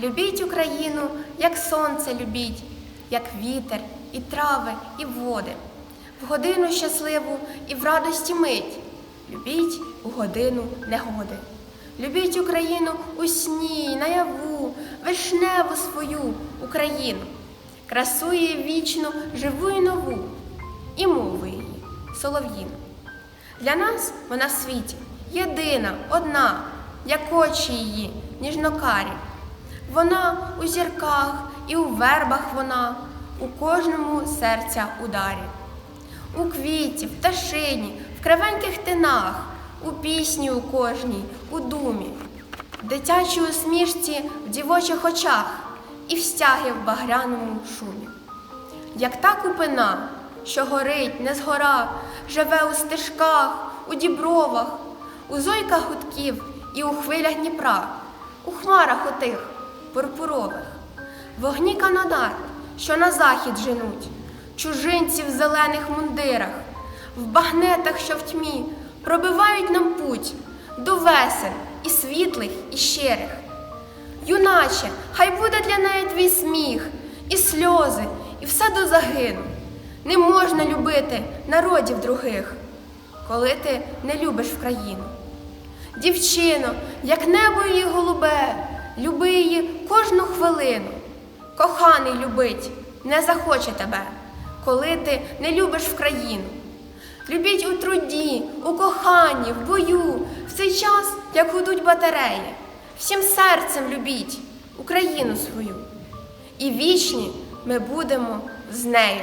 Любіть Україну, як сонце любіть, як вітер, і трави, і води. В годину щасливу і в радості мить. Любіть у годину негоди. Любіть Україну у сні, наяву, вишневу свою Україну, красу її вічну, живу і нову, і мову її солов'їну. Для нас вона в світі єдина, одна, як очі її, ніжнокарі. Вона у зірках і у вербах вона, у кожному серця ударі. У квіті, в пташині, в кривеньких тинах, у пісні у кожній, у думі, в дитячій усмішці в дівочих очах і в стяги в багряному шумі. Як та купина, що горить, не згора, живе у стежках, у дібровах, у зойках гудків і у хвилях Дніпра, у хмарах отих пурпурових, вогні канонат, що на захід женуть, чужинці в зелених мундирах, в багнетах, що в тьмі, пробивають нам путь до весен і світлих, і щирих. Юначе, хай буде для неї твій сміх, і сльози, і все до загину. Не можна любити народів других, коли ти не любиш в країну. Дівчино, як небо її голубе, люби її кожну хвилину. Коханий любить, не захоче тебе, коли ти не любиш в країну. Любіть у труді, у коханні, в бою, в цей час, як гудуть батареї. Всім серцем любіть Україну свою. І вічні ми будемо з нею.